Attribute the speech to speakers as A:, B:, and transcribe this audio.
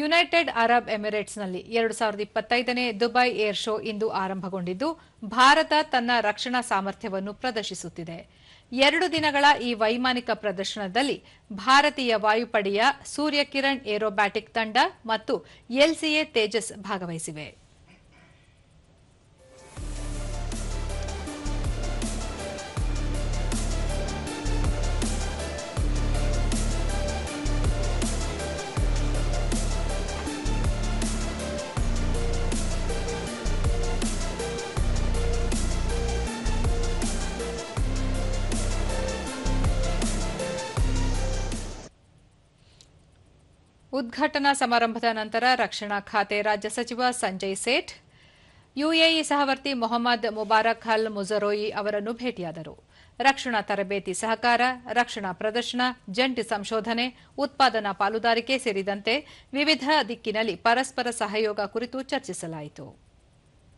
A: United Arab ಎಮಿರೇಟ್ಸ್ನಲ್ಲಿ ಎರಡು ಸಾವಿರದ ಇಪ್ಪತ್ತೈದನೇ ದುಬೈ ಏರ್ ಶೋ ಇಂದು ಆರಂಭಗೊಂಡಿದ್ದು, ಭಾರತ ತನ್ನ ರಕ್ಷಣಾ ಸಾಮರ್ಥ್ಯವನ್ನು ಪ್ರದರ್ಶಿಸುತ್ತಿದೆ. ಎರಡು ದಿನಗಳ ಈ ವೈಮಾನಿಕ ಪ್ರದರ್ಶನದಲ್ಲಿ ಭಾರತೀಯ ವಾಯುಪಡೆಯ ಸೂರ್ಯಕಿರಣ್ ಏರೋಬ್ಯಾಟಿಕ್ ತಂಡ ಮತ್ತು ಎಲ್ಸಿಎ ತೇಜಸ್ ಭಾಗವಹಿಸಿವೆ. ಉದ್ಘಾಟನಾ ಸಮಾರಂಭದ ನಂತರ ರಕ್ಷಣಾ ಖಾತೆ ರಾಜ್ಯ ಸಚಿವ ಸಂಜಯ್ ಸೇಠ್, ಯುಎಇ ಸಹವರ್ತಿ ಮೊಹಮ್ಮದ್ ಮುಬಾರಕ್ ಅಲ್ ಮುಜರೋಯಿ ಅವರನ್ನು ಭೇಟಿಯಾದರು. ರಕ್ಷಣಾ ತರಬೇತಿ ಸಹಕಾರ, ರಕ್ಷಣಾ ಪ್ರದರ್ಶನ, ಜಂಟಿ ಸಂಶೋಧನೆ, ಉತ್ಪಾದನಾ ಪಾಲುದಾರಿಕೆ ಸೇರಿದಂತೆ ವಿವಿಧ ದಿಕ್ಕಿನಲ್ಲಿ ಪರಸ್ಪರ ಸಹಯೋಗ ಕುರಿತು ಚರ್ಚಿಸಲಾಯಿತು.